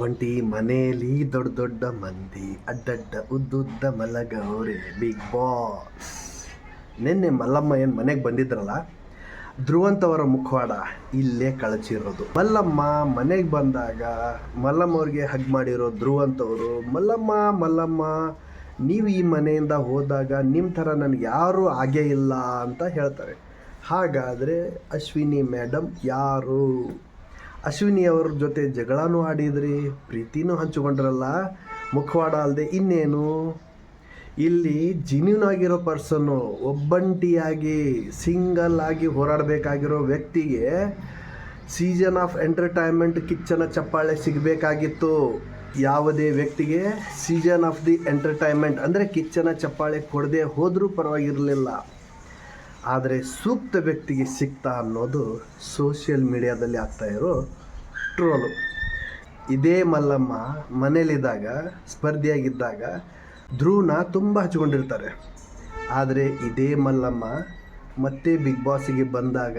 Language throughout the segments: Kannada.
ಒಂಟಿ ಮನೆಯಲ್ಲಿ ದೊಡ್ಡ ದೊಡ್ಡ ಮಂದಿ, ಅಡ್ಡಡ್ಡ ಉದ್ದುದ್ದ ಮಲಗವ್ರೆ ಬಿಗ್ ಬಾಸ್ ನಿನ್ನೆ ಮಲ್ಲಮ್ಮ ಏನು ಮನೆಗೆ ಬಂದಿದ್ರಲ್ಲ? ಧ್ರುವಂತವರ ಮುಖವಾಡ ಇಲ್ಲೇ ಕಳಚಿರೋದು. ಮಲ್ಲಮ್ಮ ಮನೆಗೆ ಬಂದಾಗ ಮಲ್ಲಮ್ಮ ಅವ್ರಿಗೆ ಹಗ್ ಮಾಡಿರೋ ಧ್ರುವಂತವರು ಮಲ್ಲಮ್ಮ ಮಲ್ಲಮ್ಮ, ನೀವು ಈ ಮನೆಯಿಂದ ಹೋದಾಗ ನಿಮ್ಮ ಥರ ನನಗೆ ಯಾರೂ ಆಗೇ ಇಲ್ಲ ಅಂತ ಹೇಳ್ತಾರೆ. ಹಾಗಾದರೆ ಅಶ್ವಿನಿ ಮೇಡಮ್ ಯಾರು? ಅಶ್ವಿನಿ ಅವ್ರ ಜೊತೆ ಜಗಳನೂ ಆಡಿದ್ರಿ, ಪ್ರೀತಿನೂ ಹಂಚಿಕೊಂಡ್ರಲ್ಲ. ಮುಖವಾಡ ಅಲ್ಲದೆ ಇನ್ನೇನು? ಇಲ್ಲಿ ಜಿನ್ಯೂನ್ ಆಗಿರೋ ಪರ್ಸನ್ನು ಒಬ್ಬಂಟಿಯಾಗಿ ಸಿಂಗಲ್ ಆಗಿ ಹೋರಾಡಬೇಕಾಗಿರೋ ವ್ಯಕ್ತಿಗೆ ಸೀಸನ್ ಆಫ್ ಎಂಟರ್ಟೈನ್ಮೆಂಟ್ ಕಿಚ್ಚನ ಚಪ್ಪಾಳೆ ಸಿಗಬೇಕಾಗಿತ್ತು. ಯಾವುದೇ ವ್ಯಕ್ತಿಗೆ ಸೀಸನ್ ಆಫ್ ದಿ ಎಂಟರ್ಟೈನ್ಮೆಂಟ್ ಅಂದರೆ ಕಿಚ್ಚನ ಚಪ್ಪಾಳೆ ಕೊಡದೆ ಹೋದರೂ ಪರವಾಗಿರಲಿಲ್ಲ. ಆದರೆ ಸೂಕ್ತ ವ್ಯಕ್ತಿಗೆ ಸಿಗ್ತಾ ಅನ್ನೋದು ಸೋಷಿಯಲ್ ಮೀಡಿಯಾದಲ್ಲಿ ಆಗ್ತಾ ಇರೋ ಟ್ರೋಲು ಇದೇ ಮಲ್ಲಮ್ಮ ಮನೇಲಿದ್ದಾಗ, ಸ್ಪರ್ಧಿಯಾಗಿದ್ದಾಗ ಧ್ರುವನ ತುಂಬ ಹಚ್ಕೊಂಡಿರ್ತಾರೆ. ಆದರೆ ಇದೇ ಮಲ್ಲಮ್ಮ ಮತ್ತೆ ಬಿಗ್ ಬಾಸಿಗೆ ಬಂದಾಗ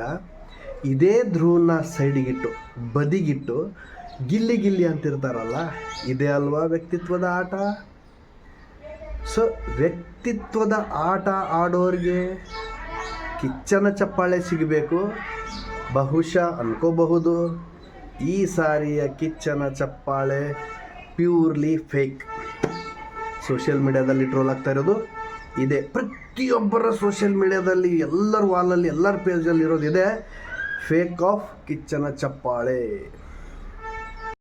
ಇದೇ ಧ್ರುವನ ಸೈಡಿಗಿಟ್ಟು ಬದಿಗಿಟ್ಟು ಗಿಲ್ಲಿ ಗಿಲ್ಲಿ ಅಂತಿರ್ತಾರಲ್ಲ, ಇದೇ ಅಲ್ವಾ ವ್ಯಕ್ತಿತ್ವದ ಆಟ? ಸೊ ವ್ಯಕ್ತಿತ್ವದ ಆಟ ಆಡೋರಿಗೆ ಕಿಚ್ಚನ ಚಪ್ಪಾಳೆ ಸಿಗಬೇಕು. ಬಹುಶಃ ಅನ್ಕೋಬಹುದು, ಈ ಸಾರಿಯ ಕಿಚ್ಚನ ಚಪ್ಪಾಳೆ ಪ್ಯೂರ್ಲಿ ಫೇಕ್. ಸೋಷಿಯಲ್ ಮೀಡ್ಯಾದಲ್ಲಿ ಟ್ರೋಲ್ ಆಗ್ತಾ ಇರೋದು ಇದೆ. ಪ್ರತಿಯೊಬ್ಬರ ಸೋಷಿಯಲ್ ಮೀಡ್ಯಾದಲ್ಲಿ, ಎಲ್ಲರ ವಾಲಲ್ಲಿ, ಎಲ್ಲರ ಪೇಜಲ್ಲಿ ಇರೋದು ಫೇಕ್ ಆಫ್ ಕಿಚ್ಚನ ಚಪ್ಪಾಳೆ.